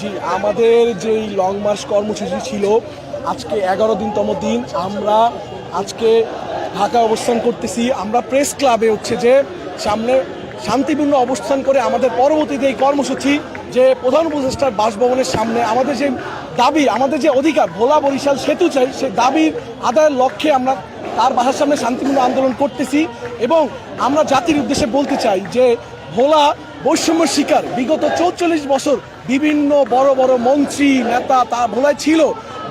জি, আমাদের যেই long March কর্মসূচি ছিল, আজকে এগারো দিনতম দিন, আমরা আজকে ঢাকা অবস্থান করতেছি। আমরা প্রেস ক্লাবে হচ্ছে যে সামনে শান্তিপূর্ণ অবস্থান করে আমাদের পরবর্তীতে এই কর্মসূচি যে প্রধান উপদেষ্টার বাসভবনের সামনে আমাদের যে দাবি, আমাদের যে অধিকার, ভোলা বরিশাল সেতু চাই, সে দাবির আদায়ের লক্ষ্যে আমরা তার বাসার সামনে শান্তিপূর্ণ আন্দোলন করতেছি এবং আমরা জাতির উদ্দেশ্যে বলতে চাই যে ভোলা বৈষম্য শিকার, বিগত চৌচল্লিশ বছর বিভিন্ন বড় বড় মন্ত্রী, নেতা তা ভোলায় ছিল।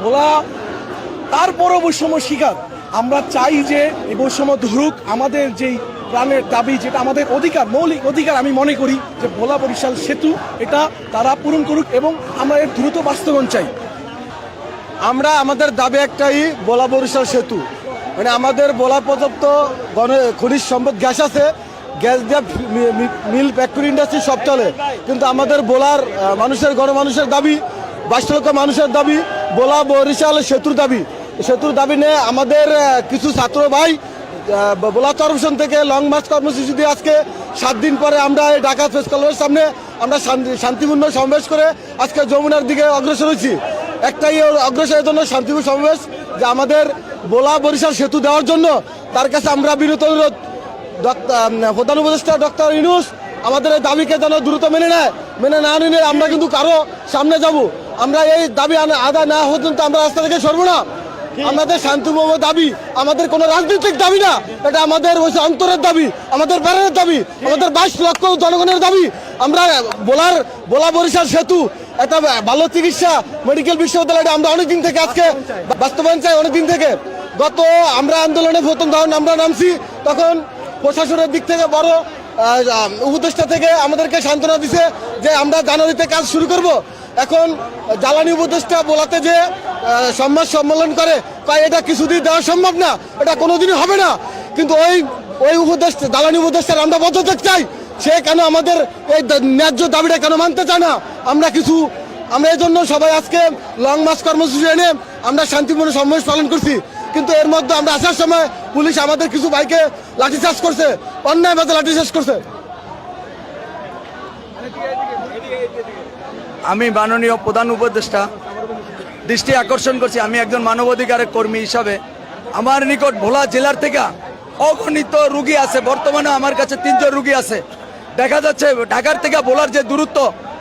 ভোলা তারপরও বৈষম্য শিকার। আমরা চাই যে এই বৈষম্য ধরুক। আমাদের যেই প্রাণের দাবি, যেটা আমাদের অধিকার, মৌলিক অধিকার আমি মনে করি যে ভোলা বরিশাল সেতু, এটা তারা পূরণ করুক এবং আমরা এর দ্রুত বাস্তবায়ন চাই। আমরা আমাদের দাবি একটাই বোলা বরিশাল সেতু। মানে আমাদের বোলা পর্যাপ্ত গণ খনিজ সম্পদ গ্যাস আছে গ্যাস দিয়ে মিল ফ্যাক্টরি ইন্ডাস্ট্রি সব চলে। কিন্তু আমাদের বোলার মানুষের গণমানুষের দাবি বাইশ লক্ষ মানুষের দাবি, বোলা বরিশাল সেতুর দাবি। সেতুর দাবি নিয়ে আমাদের কিছু ছাত্র ভাই বোলা কর্পোরেশন থেকে লং মার্চ কর্মসূচি দিয়ে আজকে সাত দিন পরে আমরা এই ঢাকা প্রেস ক্লাবের সামনে আমরা শান্তি- শান্তিপূর্ণ সমাবেশ করে আজকে যমুনার দিকে অগ্রসর হয়েছি। একটাই অগ্রসরের জন্য শান্তিপূর্ণ সমাবেশ, যে আমাদের বোলা, বরিশাল সেতু দেওয়ার জন্য তার কাছে আমরা বিরত অনুরোধ প্রধান উপদেষ্টা ডক্টর ইনুস আমাদের এই দাবিকে যেন দ্রুত মেনে নেয়। মেনে না নিলে আমরা কিন্তু কারও সামনে যাব। আমরা এই দাবি আদায় না হওয়া পর্যন্ত আমরা রাস্তা থেকে সরবো না। আমাদের শান্তিপূর্ণ দাবি আমাদের কোনো রাজনৈতিক দাবি না। এটা আমাদের হচ্ছে অন্তরের দাবি আমাদের ব্যারের দাবি আমাদের বাইশ লক্ষ জনগণের দাবি। আমরা বোলার বোলা বরিশাল সেতু এটা ভালো চিকিৎসা মেডিকেল বিশ্ববিদ্যালয়টা আমরা অনেকদিন থেকে আজকে বাস্তবায়ন চাই অনেকদিন থেকে। গত আমরা আন্দোলনে প্রথম যখন আমরা নামছি তখন প্রশাসনের দিক থেকে বড় উপদেষ্টা থেকে আমাদেরকে সান্ত্বনা দিছে যে আমরা জানুয়ারিতে কাজ শুরু করব। এখন জ্বালানি উপদেষ্টা বলাতে যে সম্মান সম্মেলন করে, কয় এটা কিছুদিন দেওয়া সম্ভব না, এটা কোনোদিনই হবে না। কিন্তু ওই ওই উপদেষ্টা, জ্বালানি উপদেষ্টার আমরা পদত্যাগ চাই। সে কেন আমাদের এই ন্যায্য দাবিটা কেন মানতে চায় না? আমরা কিছু, আমরা এই জন্য সবাই আজকে লং মার্চ কর্মসূচি এনে আমরা শান্তিপূর্ণ সমাবেশ পালন করছি। কিন্তু এর মধ্যে আমরা আসার সময় পুলিশ আমাদের কিছু বাইকে লাঠিচার্জ করছে, অন্যায় ভাবে লাঠিচার্জ করছে। আমি মাননীয় প্রধান উপদেষ্টা, দৃষ্টি আকর্ষণ করছি। আমি একজন মানবাধিকারের কর্মী হিসাবে। আমার নিকট ভোলা জেলার থেকে অগণিত রুগী আছে। বর্তমানে আমার কাছে তিনজন রুগী আছে। দেখা যাচ্ছে ঢাকার থেকে ভোলার যে দূরত্ব,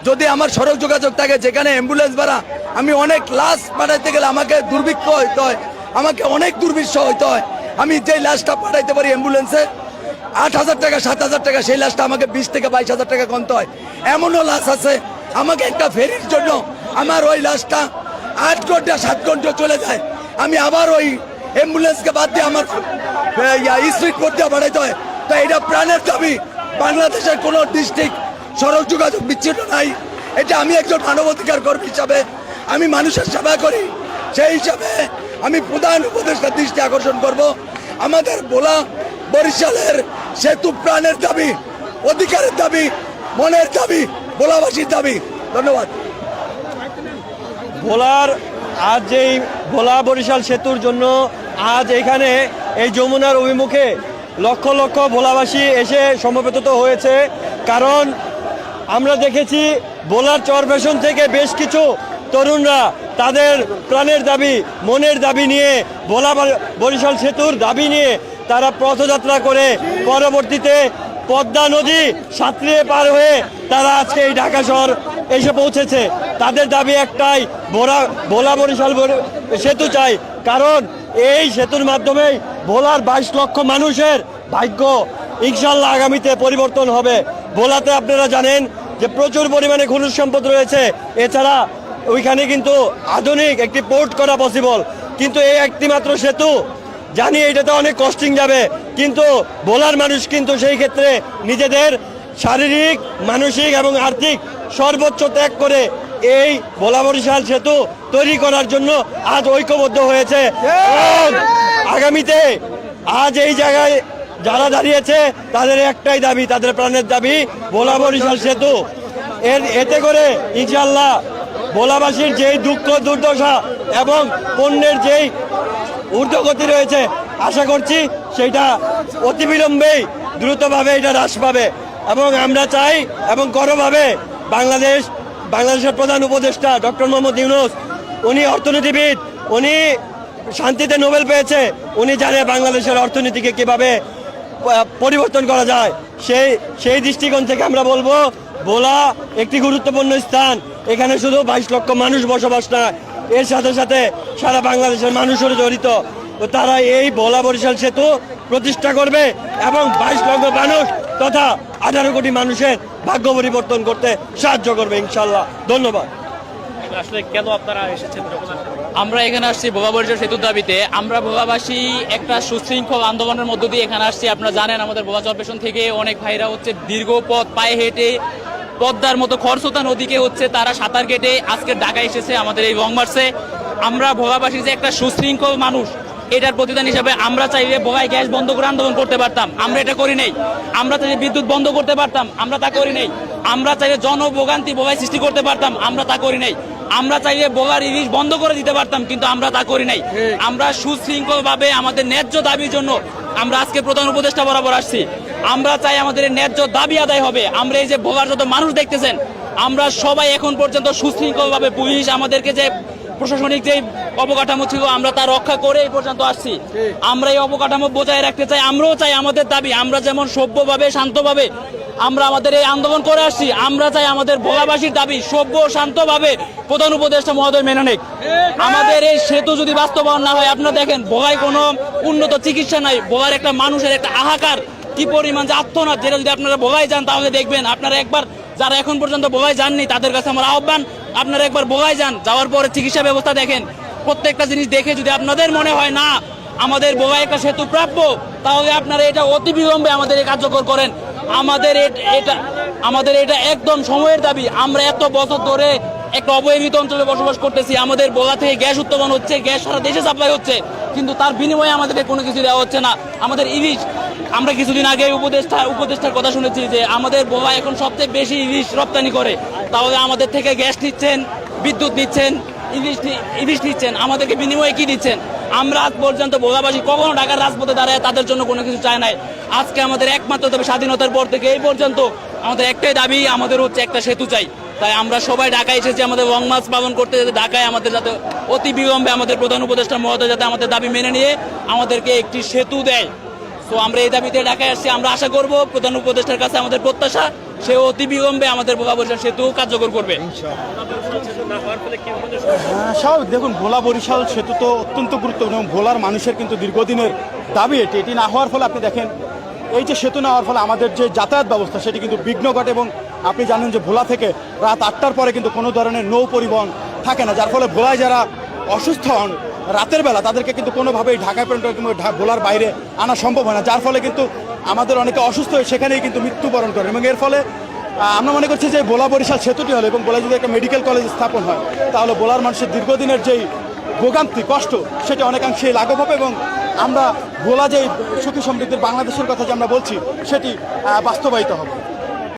যদি আমার সড়ক যোগাযোগ থাকে, যেখানে অ্যাম্বুলেন্স ভাড়া, আমি অনেক লাশ পাঠাইতে গেলে আমাকে দুর্ভিক্ষ হইতে হয়। আমাকে অনেক দুর্বিষ হইতে হয়। আমি যেই লাশটা পাঠাইতে পারি অ্যাম্বুলেন্সে, আট হাজার টাকা, সাত হাজার টাকা, সেই লাশটা আমাকে বিশ থেকে বাইশ হাজার টাকা গণতে হয়। এমনও লাশ আছে, আমাকে একটা ফেরির জন্য আমার ওই লাশটা আট ঘণ্টা, সাত ঘণ্টা চলে যায়। আমি আবার ওই অ্যাম্বুলেন্সকে বাদ দিয়ে আমার স্পিড পড়তে বাড়াইতে হয়। তো এটা প্রাণের দাবি। বাংলাদেশের কোনো ডিস্ট্রিক্ট সড়ক যোগাযোগ বিচ্ছিন্ন নাই। এটা আমি একজন মানবাধিকার কর্মী হিসাবে আমি মানুষের সেবা করি। সেই হিসাবে আমি প্রধান উপদেষ্টার দৃষ্টি আকর্ষণ করব। আমাদের বলা বরিশালের সেতু প্রাণের দাবি, অধিকারের দাবি, মনের দাবি, বোলাবাসীর দাবি। ধন্যবাদ। ভোলার আজ যেই ভোলা বরিশাল সেতুর জন্য আজ এখানে এই যমুনার অভিমুখে লক্ষ লক্ষ ভোলাবাসী এসে সমবেত হয়েছে। কারণ আমরা দেখেছি ভোলার চরবেশন থেকে বেশ কিছু তরুণরা তাদের প্রাণের দাবি, মনের দাবি নিয়ে, ভোলা বরিশাল সেতুর দাবি নিয়ে তারা পথযাত্রা করে পরবর্তীতে পদ্মা নদী সাঁতরিয়ে পার হয়ে তারা আজকে এই ঢাকা শহর এসে পৌঁছেছে। তাদের দাবি একটাই, ভোলা ভোলা বরিশাল সেতু চাই। কারণ এই সেতুর মাধ্যমেই ভোলার বাইশ লক্ষ মানুষের ভাগ্য ইনশাল্লাহ আগামীতে পরিবর্তন হবে। ভোলাতে আপনারা জানেন যে প্রচুর পরিমাণে খনিজ সম্পদ রয়েছে। এছাড়া ওইখানে কিন্তু আধুনিক একটি পোর্ট করা পসিবল কিন্তু এই একটি মাত্র সেতু, জানি এটাতে অনেক কস্টিং যাবে, কিন্তু ভোলার মানুষ কিন্তু সেই ক্ষেত্রে নিজেদের শারীরিক, মানসিক এবং আর্থিক সর্বোচ্চ ত্যাগ করে এই ভোলা বরিশাল সেতু তৈরি করার জন্য আজ ঐক্যবদ্ধ হয়েছে। আগামীতে আজ এই জায়গায় যারা দাঁড়িয়েছে, তাদের একটাই দাবি, তাদের প্রাণের দাবি, ভোলা বরিশাল সেতু। এর, এতে করে ইনশাল্লাহ ভোলাবাসীর যেই দুঃখ, দুর্দশা এবং পণ্যের যেই ঊর্ধ্বগতি রয়েছে, আশা করছি সেটা অতিবিলম্বেই দ্রুতভাবে এটা হ্রাস পাবে। এবং আমরা চাই এবং গর্বভাবে বাংলাদেশ, বাংলাদেশের প্রধান উপদেষ্টা ডক্টর মোহাম্মদ ইউনুস, উনি অর্থনীতিবিদ, উনি শান্তিতে নোবেল পেয়েছে, উনি জানে বাংলাদেশের অর্থনীতিকে কীভাবে পরিবর্তন করা যায়। সেই সেই দৃষ্টিকোণ থেকে আমরা বলব, ভোলা একটি গুরুত্বপূর্ণ স্থান। এখানে শুধু বাইশ লক্ষ মানুষ বসবাস না এর সাথে সাথে সারা বাংলাদেশের মানুষেরও জড়িত। তো তারা এই ভোলা বরিশাল সেতু প্রতিষ্ঠা করবে এবং বাইশ লক্ষ মানুষ তথা আঠারো কোটি মানুষের ভাগ্য পরিবর্তন করতে সাহায্য করবে ইনশাল্লাহ। ধন্যবাদ। আসলে কেন আপনারা এসেছেন আমরা এখানে আসছি বরিশাল সেতুর দাবিতে। আমরা বোবাবাসী একটা সুশৃঙ্খল আন্দোলনের মধ্য দিয়ে এখানে আসছি। আপনারা জানেন আমাদের বোবা চরপেশন থেকে অনেক ভাইরা হচ্ছে দীর্ঘ পথ পায়ে হেঁটে পদ্মার মতো খরস্রোতা নদীকে হচ্ছে তারা সাঁতার কেটে আজকে ঢাকা এসেছে আমাদের এই লং মার্চে। আমরা ভোগাবাসী যে একটা সুশৃঙ্খল মানুষ এটার প্রতিদান হিসাবে আমরা চাইলে বোগায় গ্যাস বন্ধ করে আন্দোলন করতে পারতাম। আমরা এটা করি নাই। আমরা চাইলে বিদ্যুৎ বন্ধ করতে পারতাম। আমরা তা করি নাই। আমরা চাইলে জনভোগান্তি বোগায় সৃষ্টি করতে পারতাম। আমরা তা করি নাই। আমরা চাইলে বোগার ইলিশ বন্ধ করে দিতে পারতাম কিন্তু আমরা তা করি নাই। আমরা সুশৃঙ্খলভাবে আমাদের ন্যায্য দাবির জন্য আমরা আজকে প্রধান উপদেষ্টা বরাবর আসছি। আমরা চাই আমাদের ন্যায্য দাবি আদায় হবে। আমরা এই যে ভোগার যত মানুষ দেখতেছেন, আমরা সবাই এখন পর্যন্ত সুশৃঙ্খলভাবে পুলিশ আমাদেরকে যে প্রশাসনিক যে অবকাঠামো ছিল, আমরা তা রক্ষা করে এই পর্যন্ত আসছি। আমরা এই অবকাঠামো বজায় রাখতে চাই, আমরাও চাই আমাদের দাবি। আমরা যেমন সভ্যভাবে, শান্তভাবে আমরা আমাদের এই আন্দোলন করে আসছি, আমরা চাই আমাদের ভোলাবাসীর দাবি সভ্য, শান্তভাবে প্রধান উপদেষ্টা মহোদয় মেনে নেক। আমাদের এই সেতু যদি বাস্তবায়ন না হয়, আপনারা দেখেন, ভোগায় কোনো উন্নত চিকিৎসা নাই, ভোগার একটা মানুষের একটা আহাকার কি পরিমাণ যে আত্মনাথ যেটা যদি আপনারা ভোগায় যান তাহলে দেখবেন। আপনারা একবার যারা এখন পর্যন্ত ভোগায় যাননি, তাদের কাছে আমার আহ্বান, আপনারা একবার ভোগায় যান, যাওয়ার পরে চিকিৎসা ব্যবস্থা দেখেন। প্রত্যেকটা জিনিস দেখে যদি আপনাদের মনে হয়, না, আমাদের বোগায় একটা সেতু প্রাপ্য, তাহলে আপনারা এটা অতি বিলম্বে আমাদের কার্যকর করেন। আমাদের এটা আমাদের এটা একদম সময়ের দাবি। আমরা এত বছর ধরে একটা অবহেলিত অঞ্চলে বসবাস করতেছি। আমাদের বোগা থেকে গ্যাস উৎপাদন হচ্ছে, গ্যাস সারা দেশে সাপ্লাই হচ্ছে। কিন্তু তার বিনিময়ে আমাদেরকে কোনো কিছু দেওয়া হচ্ছে না। আমাদের ইলিশ আমরা কিছুদিন আগে উপদেষ্টা উপদেষ্টার কথা শুনেছি যে আমাদের বোবা এখন সবচেয়ে বেশি ইলিশ রপ্তানি করে। তাহলে আমাদের থেকে গ্যাস নিচ্ছেন, বিদ্যুৎ নিচ্ছেন, ইলিশ ইলিশ নিচ্ছেন, আমাদেরকে বিনিময়ে কি দিচ্ছেন? আমরা আজ পর্যন্ত ভোগাবাসী কখনো ঢাকার রাজপথে দাঁড়ায় তাদের জন্য কোনো কিছু চায় নাই। আজকে আমাদের একমাত্র তবে স্বাধীনতার পর থেকে এই পর্যন্ত আমাদের একটাই দাবি, আমাদের হচ্ছে একটা সেতু চাই। তাই আমরা সবাই ঢাকায় এসেছি, আমাদের লং মার্চ পালন করতে যাতে ঢাকায় আমাদের যাতে অতি বিলম্বে আমাদের প্রধান উপদেষ্টা মহোদয় যাতে আমাদের দাবি মেনে নিয়ে আমাদেরকে একটি সেতু দেয়। তো আমরা এই দাবিতে ঢাকায় আসছি। আমরা আশা করব প্রধান উপদেষ্টার কাছে আমাদের প্রত্যাশা সে অতি বিলম্বে আমাদের বোকা বরিশাল সেতু কার্যকর করবে। হ্যাঁ, স্বাভাবিক। দেখুন ভোলা বরিশাল সেতু তো অত্যন্ত গুরুত্বপূর্ণ ভোলার মানুষের কিন্তু দীর্ঘদিনের দাবি এটি। এটি না হওয়ার ফলে আপনি দেখেন এই যে সেতু না হওয়ার ফলে আমাদের যে যাতায়াত ব্যবস্থা সেটি কিন্তু বিঘ্ন ঘটে এবং আপনি জানেন যে ভোলা থেকে রাত আটটার পরে কিন্তু কোনো ধরনের নৌ পরিবহন থাকে না যার ফলে ভোলায় যারা অসুস্থ হন রাতের বেলা তাদেরকে কিন্তু কোনোভাবেই ঢাকায় পর্যন্ত ভোলার বাইরে আনা সম্ভব হয় না, যার ফলে কিন্তু আমাদের অনেকে অসুস্থ হয়ে সেখানেই কিন্তু মৃত্যুবরণ করেন এবং এর ফলে আমরা মনে করছি যে বোলা বরিশাল সেতুটি হলো এবং বোলা যদি একটা মেডিকেল কলেজ স্থাপন হয়, তাহলে বোলার মানুষের দীর্ঘদিনের যেই ভোগান্তি, কষ্ট, সেটা অনেকাংশে লাঘব হবে এবং আমরা বোলা যে সুখী সমৃদ্ধির বাংলাদেশের কথা যে আমরা বলছি, সেটি বাস্তবায়িত হবে।